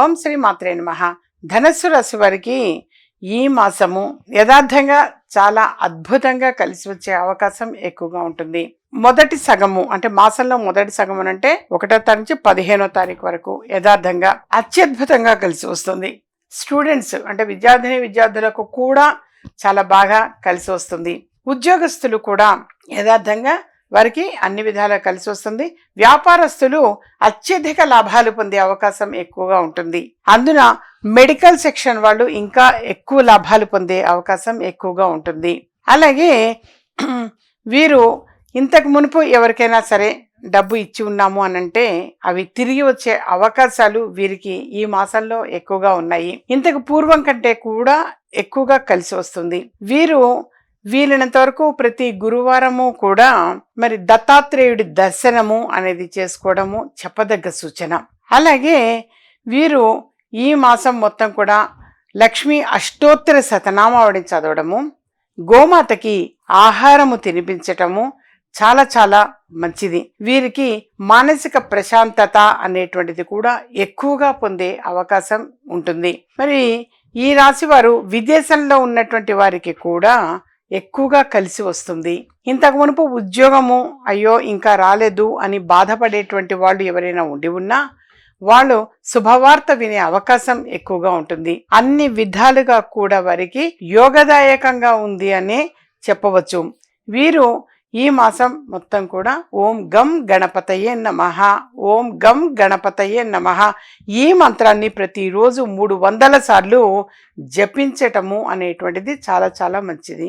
ఓం శ్రీ మాత్రే నమ. ధనస్సు రాశి వారికి ఈ మాసము యథార్థంగా చాలా అద్భుతంగా కలిసి వచ్చే అవకాశం ఎక్కువగా ఉంటుంది. మొదటి సగము అంటే మాసంలో మొదటి సగం అని అంటే ఒకటో తారీఖు నుంచి పదిహేనో తారీఖు వరకు యథార్థంగా అత్యద్భుతంగా కలిసి వస్తుంది. స్టూడెంట్స్ అంటే విద్యార్థిని విద్యార్థులకు కూడా చాలా బాగా కలిసి వస్తుంది. ఉద్యోగస్తులు కూడా యథార్థంగా వారికి అన్ని విధాలా కలిసి వస్తుంది. వ్యాపారస్తులు అత్యధిక లాభాలు పొందే అవకాశం ఎక్కువగా ఉంటుంది. అందున మెడికల్ సెక్షన్ వాళ్ళు ఇంకా ఎక్కువ లాభాలు పొందే అవకాశం ఎక్కువగా ఉంటుంది. అలాగే వీరు ఇంతకు మునుపు ఎవరికైనా సరే డబ్బు ఇచ్చి ఉన్నాము అనంటే అవి తిరిగి వచ్చే అవకాశాలు వీరికి ఈ మాసంలో ఎక్కువగా ఉన్నాయి. ఇంతకు పూర్వం కంటే కూడా ఎక్కువగా కలిసి వస్తుంది. వీరు వీలైనంత వరకు ప్రతి గురువారము కూడా మరి దత్తాత్రేయుడి దర్శనము అనేది చేసుకోవడము చెప్పదగ్గ సూచన. అలాగే వీరు ఈ మాసం మొత్తం కూడా లక్ష్మీ అష్టోత్తర శతనామావళి చదవడము గోమాతకి ఆహారము తినిపించటము చాలా చాలా మంచిది. వీరికి మానసిక ప్రశాంతత అనేటువంటిది కూడా ఎక్కువగా పొందే అవకాశం ఉంటుంది. మరి ఈ రాశి వారు విదేశంలో ఉన్నటువంటి వారికి కూడా ఎక్కువగా కలిసి వస్తుంది. ఇంతకు మునుపు ఉద్యోగము అయ్యో ఇంకా రాలేదు అని బాధపడేటువంటి వాళ్ళు ఎవరైనా ఉండి ఉన్నా వాళ్ళు శుభవార్త వినే అవకాశం ఎక్కువగా ఉంటుంది. అన్ని విధాలుగా కూడా వారికి యోగదాయకంగా ఉంది అని చెప్పవచ్చు. వీరు ఈ మాసం మొత్తం కూడా ఓం గం గణపతయే నమః ఓం గం గణపతయే నమః ఈ మంత్రాన్ని ప్రతిరోజు మూడు వందల సార్లు జపించటము అనేటువంటిది చాలా చాలా మంచిది.